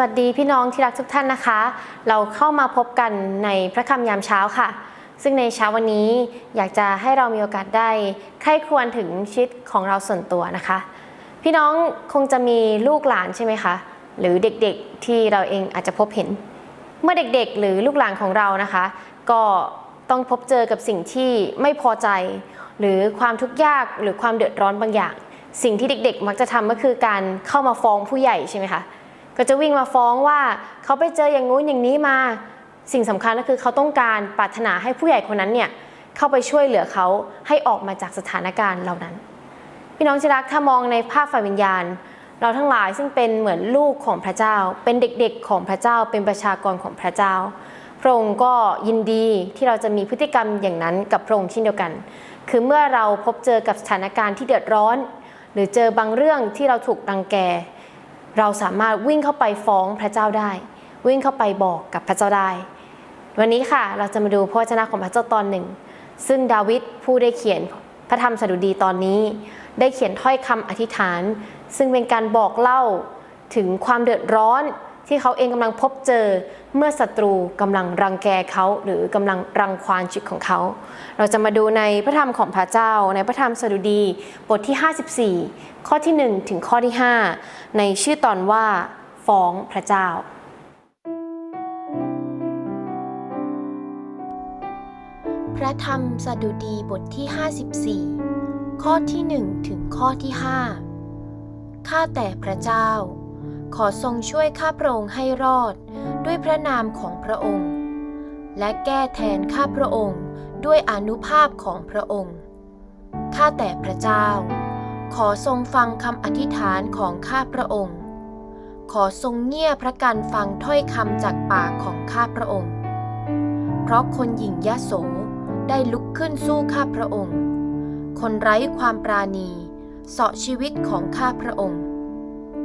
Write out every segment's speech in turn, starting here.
สวัสดีพี่น้องที่รักทุกท่านนะคะ เราเข้ามาพบกันในพระคำยามเช้าค่ะ ซึ่งในเช้าวันนี้อยากจะให้เรามีโอกาสได้ใคร่ควญถึงชีวิตของเราส่วนตัวนะคะ พี่น้องคงจะมีลูกหลานใช่ไหมคะ หรือเด็กๆที่เราเองอาจจะพบเห็น เมื่อเด็กๆ หรือลูกหลานของเรานะคะ ก็ต้องพบเจอกับสิ่งที่ไม่พอใจ หรือความทุกข์ยากหรือความเดือดร้อนบางอย่าง สิ่งที่เด็กๆ มักจะทำก็คือการเข้ามาฟ้องผู้ใหญ่ใช่ไหมคะ ก็จะวิ่งมาฟ้องว่าเขาไปเจออย่างงู้นอย่างนี้มา สิ่งสำคัญก็คือเขาต้องการปรารถนาให้ผู้ใหญ่คนนั้นเนี่ยเข้าไปช่วยเหลือเขาให้ออกมาจากสถานการณ์เหล่านั้น พี่น้องที่รักถ้ามองในภาพฝ่ายวิญญาณ เราทั้งหลายซึ่งเป็นเหมือนลูกของพระเจ้า เป็นเด็กๆของพระเจ้า เป็นประชากรของพระเจ้าพระองค์ก็ยินดีที่เราจะมีพฤติกรรมอย่างนั้นกับพระองค์เช่นเดียวกัน คือเมื่อเราพบเจอกับสถานการณ์ที่เดือดร้อน หรือเจอบางเรื่องที่เราถูกรังแก เราสามารถวิ่งเข้าไปฟ้องพระเจ้าได้ วิ่งเข้าไปบอกกับพระเจ้าได้ วันนี้ค่ะเราจะมาดูพระวจนะของพระเจ้าตอนหนึ่ง ซึ่งดาวิดผู้ได้เขียนพระธรรมสดุดีตอนนี้ ได้เขียนถ้อยคำอธิษฐาน ซึ่งเป็นการบอกเล่าถึงความเดือดร้อน ที่เขาเองกำลังพบเจอเมื่อศัตรูกำลังรังแกเขาหรือกำลังรังควานชีวิตของเขา เราจะมาดูในพระธรรมของพระเจ้า ในพระธรรมสดุดีบทที่ 54 ข้อที่ 1 ถึงข้อที่ 5 ในชื่อตอนว่าฟ้องพระเจ้า พระธรรมสดุดีบทที่ 54 ข้อที่ 1 ถึงข้อที่ 5 ข้าแต่พระเจ้า ขอทรงช่วยข้าพระองค์ให้รอดด้วยพระนามของพระองค์ และแก้แทนข้าพระองค์ด้วยอนุภาพของพระองค์ ข้าแต่พระเจ้า ขอทรงฟังคำอธิษฐานของข้าพระองค์ ขอทรงเงี่ยพระกันฟังถ้อยคำจากปากของข้าพระองค์ เพราะคนหญิงยะโสได้ลุกขึ้นสู้ข้าพระองค์ คนไร้ความปราณีเสาะชีวิตของข้าพระองค์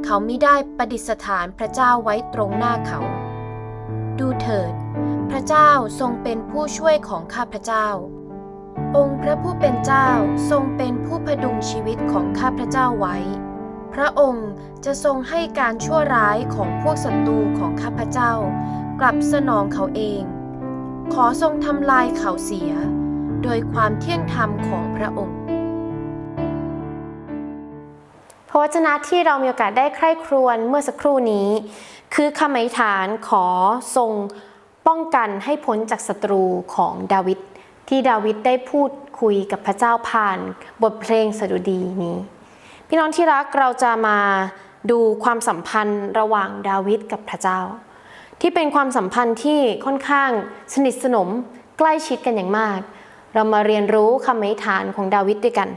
เขาไม่ได้ประดิษฐานพระเจ้าไว้ตรงหน้าเขา ดูเถิด พระเจ้าทรงเป็นผู้ช่วยของข้าพระเจ้า องค์พระผู้เป็นเจ้าทรงเป็นผู้พดุงชีวิตของข้าพระเจ้าไว้ พระองค์จะทรงให้การชั่วร้ายของพวกศัตรูของข้าพเจ้า กลับสนองเขาเอง ขอทรงทำลายเขาเสีย โดยความเที่ยงธรรมของพระองค์ ระวจนะที่เรามีโอกาสได้ใคร่ครวญเมื่อสักครู่นี้ คือคำอธิษฐานขอทรงป้องกันให้พ้นจากศัตรูของดาวิดที่ดาวิดได้พูดคุยกับพระเจ้าผ่านบทเพลงสดุดีนี้ พี่น้องที่รักเราจะมาดูความสัมพันธ์ระหว่างดาวิดกับพระเจ้า ที่เป็นความสัมพันธ์ที่ค่อนข้างสนิทสนมใกล้ชิดกันอย่างมาก เรามาเรียนรู้คำอธิษฐานของดาวิดด้วยกัน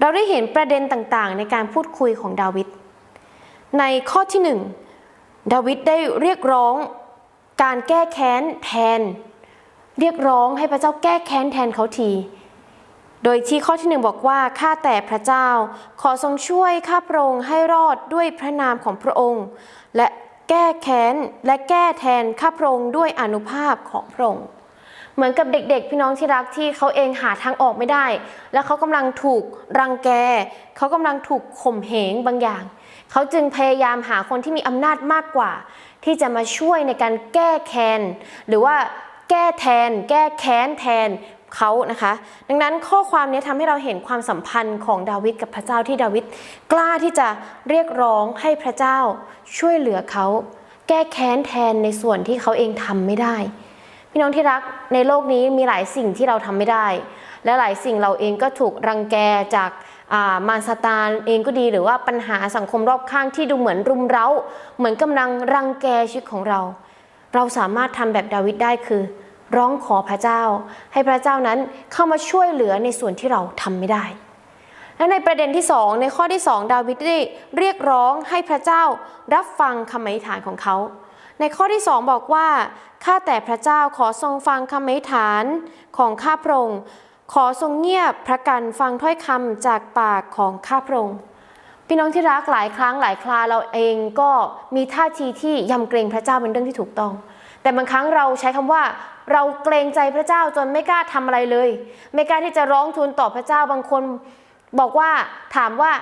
เราได้เห็นประเด็นต่างๆ ในการพูดคุยของดาวิด ในข้อที่หนึ่งดาวิดได้เรียกร้องการแก้แค้นแทน เรียกร้องให้พระเจ้าแก้แค้นแทนเขาที โดยที่ข้อที่หนึ่งบอกว่าข้าแต่พระเจ้าขอทรงช่วยข้าพระองค์ให้รอดด้วยพระนามของพระองค์ และแก้แค้นและแก้แทนข้าพระองค์ด้วยอนุภาพของพระองค์ เหมือนกับเด็กๆ พี่น้องที่รักที่เขาเองหาทางออกไม่ได้ แล้วเขากำลังถูกรังแก เขากำลังถูกข่มเหงบางอย่าง เขาจึงพยายามหาคนที่มีอำนาจมากกว่า ที่จะมาช่วยในการแก้แค้นหรือว่าแก้แทน แก้แค้นแทนเขานะคะ ดังนั้นข้อความนี้ทำให้เราเห็นความสัมพันธ์ของดาวิดกับพระเจ้าที่ดาวิดกล้าที่จะเรียกร้องให้พระเจ้าช่วยเหลือเขา แก้แค้นแทนในส่วนที่เขาเองทำไม่ได้ พี่น้องที่รักในโลกนี้มีหลายสิ่งที่เราทำไม่ได้ และหลายสิ่งเราเองก็ถูกรังแกจากมารซาตานเองก็ดีหรือว่าปัญหาสังคมรอบข้างที่ดูเหมือนรุมเร้า เหมือนกำลังรังแกชีวิตของเรา เราสามารถทำแบบดาวิดได้คือ ร้องขอพระเจ้า ให้พระเจ้านั้นเข้ามาช่วยเหลือในส่วนที่เราทำไม่ได้ และในประเด็นที่สองในข้อที่สองดาวิดได้เรียกร้องให้พระเจ้ารับฟังคำอธิษฐานของเขา ในข้อที่สองบอกว่า ข้าแต่พระเจ้าขอทรงฟังคำอธิษฐานของข้าพระองค์ขอทรงเงียบพระกันฟังถ้อยคำจากปากของข้าพระองค์พี่น้องที่รักหลายครั้งหลายคราเราเองก็มีท่าทีที่ยำเกรงพระเจ้าเป็นเรื่องที่ถูกต้อง แต่บางครั้งเราใช้คำว่า เราเกรงใจพระเจ้าจนไม่กล้าทำอะไรเลย ไม่กล้าที่จะร้องทูลต่อพระเจ้าบางคน บอกว่าถามว่า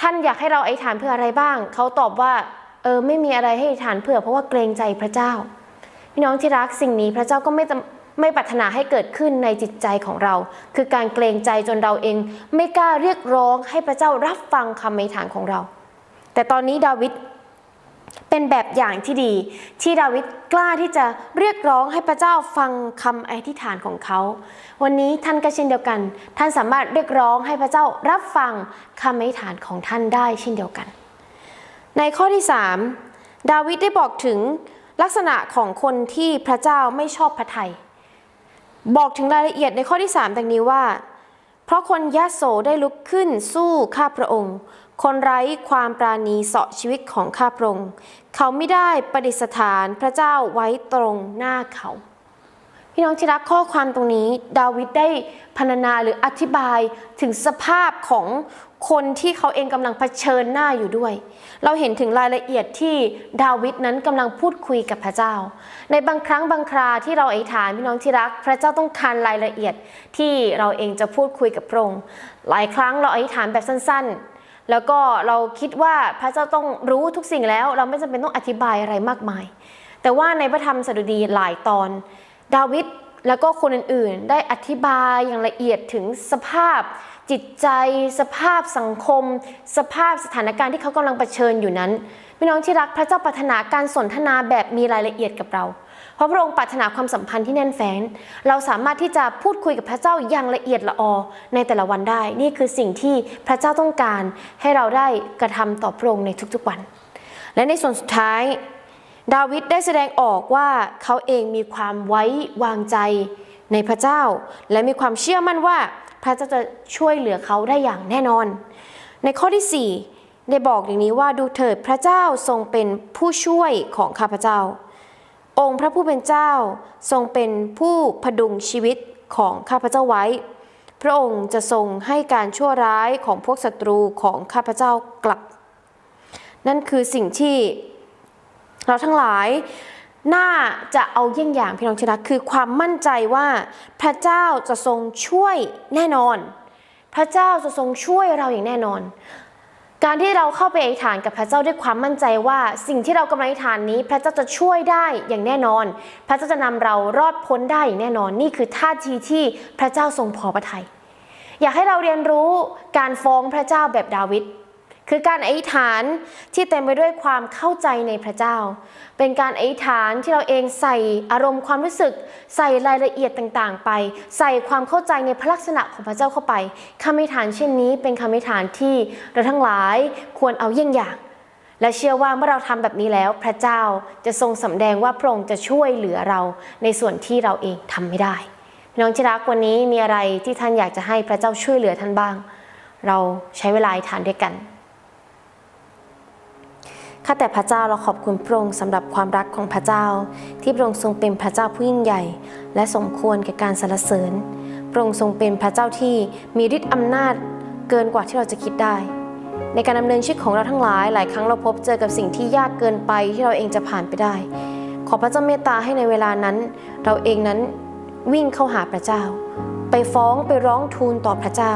ท่านอยากให้เราไอธิษฐานเพื่ออะไรบ้าง เขาตอบว่า เออไม่มีอะไรให้อธิษฐานเผื่อเพราะว่าเกรงใจพระเจ้า พี่น้องที่รักสิ่งนี้พระเจ้าก็ไม่จำไม่ปรารถนาให้เกิดขึ้นในจิตใจของเรา คือการเกรงใจจนเราเอง ไม่กล้าเรียกร้องให้พระเจ้ารับฟังคำอธิษฐานของเรา แต่ตอนนี้ดาวิดเป็นแบบอย่างที่ดี ที่ดาวิดกล้าที่จะเรียกร้องให้พระเจ้าฟังคำอธิษฐานของเขา วันนี้ท่านก็เช่นเดียวกัน ท่านสามารถเรียกร้องให้พระเจ้ารับฟังคำอธิษฐานของท่านได้เช่นเดียวกัน ในข้อที่ 3 ดาวิดได้บอกถึงลักษณะของคนที่พระเจ้าไม่ชอบพระทัยบอกถึงรายละเอียดในข้อที่ 3 ดังนี้ว่า เพราะคนยะโสได้ลุกขึ้นสู้ข้าพระองค์ คนไร้ความปราณีเสาะชีวิตของข้าพระองค์ เขาไม่ได้ประดิษฐานพระเจ้าไว้ตรงหน้าเขา พี่น้องที่รักข้อความตรงนี้ ดาวิดได้พรรณนาหรืออธิบายถึงสภาพของ คนที่เขาเองกำลังเผชิญหน้าอยู่ด้วย เราเห็นถึงรายละเอียดที่ดาวิดนั้นกำลังพูดคุยกับพระเจ้า ในบางครั้งบางคราที่เราอธิษฐานพี่น้องที่รัก พระเจ้าต้องการรายละเอียดที่เราเองจะพูดคุยกับพระองค์หลายครั้งเราอธิษฐานแบบสั้นๆ แล้วก็เราคิดว่าพระเจ้าต้องรู้ทุกสิ่งแล้ว เราไม่จำเป็นต้องอธิบายอะไรมากมาย แต่ว่าในพระธรรมสดุดีหลายตอน ดาวิด แล้วก็คนอื่นๆ ได้อธิบายอย่างละเอียดถึงสภาพจิตใจ สภาพสังคม สภาพสถานการณ์ที่เขากำลังเผชิญอยู่นั้นพี่น้องที่รักพระเจ้าปรารถนาการสนทนาแบบมีรายละเอียดกับเรา เพราะพระองค์ปรารถนาความสัมพันธ์ที่แน่นแฟ้น เราสามารถที่จะพูดคุยกับพระเจ้าอย่างละเอียดละออในแต่ละวันได้ นี่คือสิ่งที่พระเจ้าต้องการให้เราได้กระทำต่อพระองค์ในทุกๆวัน และในส่วนสุดท้าย ดาวิดได้แสดงออกว่าเขาเองมีความไว้วางใจในพระเจ้า และมีความเชื่อมั่นว่าพระเจ้าจะช่วยเหลือเขาได้อย่างแน่นอน ในข้อที่ 4 ได้บอกอย่างนี้ว่าดูเถิดพระเจ้าทรงเป็นผู้ช่วยของข้าพเจ้า องค์พระผู้เป็นเจ้าทรงเป็นผู้พดุงชีวิตของข้าพเจ้าไว้ พระองค์จะทรงให้การชั่วร้ายของพวกศัตรูของข้าพเจ้ากลับ นั่นคือสิ่งที่ เราทั้งหลายน่าจะเอาเยี่ยงอย่างพี่น้องที่รักคือความมั่นใจว่าพระเจ้าจะทรงช่วยแน่นอน พระเจ้าจะทรงช่วยเราอย่างแน่นอน การที่เราเข้าไปอธิษฐานกับพระเจ้าด้วยความมั่นใจว่าสิ่งที่เรากำลังอธิษฐานนี้ พระเจ้าจะช่วยได้อย่างแน่นอน พระเจ้าจะนำเรารอดพ้นได้อย่างแน่นอน นี่คือท่าทีที่พระเจ้าทรงพอพระทยัยอยากให้เราเรียนรู้การฟ้องพระเจ้าแบบดาวิด คือการอธิษฐานที่เต็มไปด้วยความเข้าใจในพระเจ้า เป็นการอธิษฐานที่เราเองใส่อารมณ์ความรู้สึก ใส่รายละเอียดต่างๆ ไป ใส่ความเข้าใจในพระลักษณะของพระเจ้าเข้าไปคำอธิษฐานเช่นนี้ เป็นคำอธิษฐานที่เราทั้งหลายควรเอาเยี่ยงอย่าง และเชื่อว่าเมื่อเราทำแบบนี้แล้ว พระเจ้าจะทรงสำแดงว่าพระองค์จะช่วยเหลือเราในส่วนที่เราเองทำไม่ได้น้องที่รักวันนี้มีอะไรที่ท่านอยากจะให้พระเจ้าช่วยเหลือท่านบ้าง เราใช้เวลาอธิษฐานด้วยกัน ข้าแต่พระเจ้าเราขอบคุณพระองค์สำหรับความรักของพระเจ้า ที่พระองค์ทรงเป็นพระเจ้าผู้ยิ่งใหญ่ และสมควรแก่การสรรเสริญพระองค์ทรงเป็นพระเจ้าที่มีฤทธิ์อำนาจเกินกว่าที่เราจะคิดได้ ในการดำเนินชีวิตของเราทั้งหลาย หลายครั้งเราพบเจอกับสิ่งที่ยากเกินไปที่เราเองจะผ่านไปได้ ขอพระเจ้าเมตตาให้ในเวลานั้น เราเองนั้นวิ่งเข้าหาพระเจ้า ไปฟ้องไปร้องทูลต่อพระเจ้า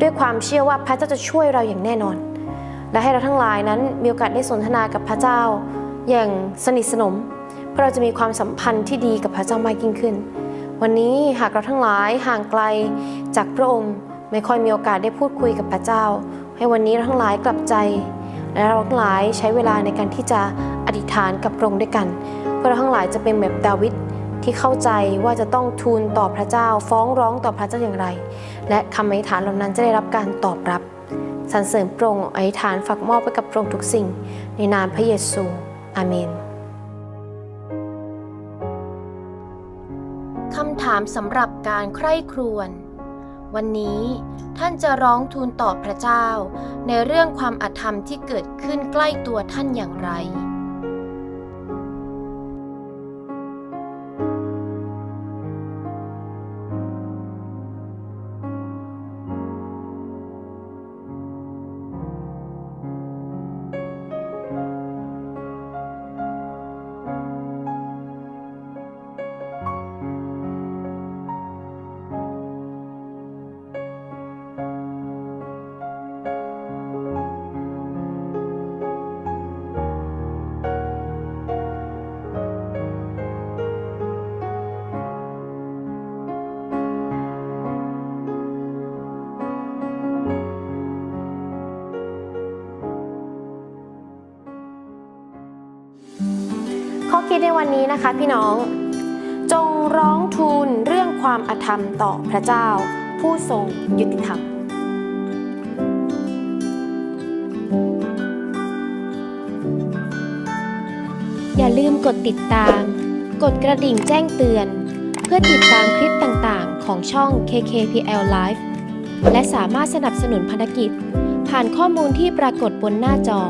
ด้วยความเชื่อว่าพระเจ้าจะช่วยเราอย่างแน่นอน และให้เราทั้งหลายนั้นมีโอกาสได้สนทนากับพระเจ้า อย่างสนิทสนม เพื่อเราจะมีความสัมพันธ์ที่ดีกับพระเจ้ามากยิ่งขึ้น วันนี้หากเราทั้งหลายห่างไกลจากพระองค์ไม่ค่อยมีโอกาสได้พูดคุยกับพระเจ้า ให้วันนี้เราทั้งหลายกลับใจ และเราทั้งหลายใช้เวลาในการที่จะอธิษฐานกับพระองค์ด้วยกัน เพื่อเราทั้งหลายจะเป็นแบบดาวิดที่เข้าใจว่าจะต้องทูลต่อพระเจ้า ฟ้องร้องต่อพระเจ้าอย่างไร และคำอธิษฐานเหล่านั้นจะได้รับการตอบรับ สรรเสริญพระองค์อธิษฐานฝากมอบไปกับพระองค์ทุกสิ่ง ในนามพระเยซู อาเมนคำถามสำหรับการใคร่ครวญวันนี้ท่านจะร้องทูลต่อพระเจ้า ในเรื่องความอธรรมที่เกิดขึ้นใกล้ตัวท่านอย่างไริดในวันนี้นะคะพี่น้อง จงร้องทูลเรื่องความอาธรรมต่อพระเจ้า ผู้ทรงยุติธรรม อย่าลืมกดติดตาม กดกระดิ่งแจ้งเตือน เพื่อติดตามคลิปต่างๆ ของช่อง KKPL Live และสามารถสนับสนุนภารกิจ ผ่านข้อมูลที่ปรากฏบนหน้าจอ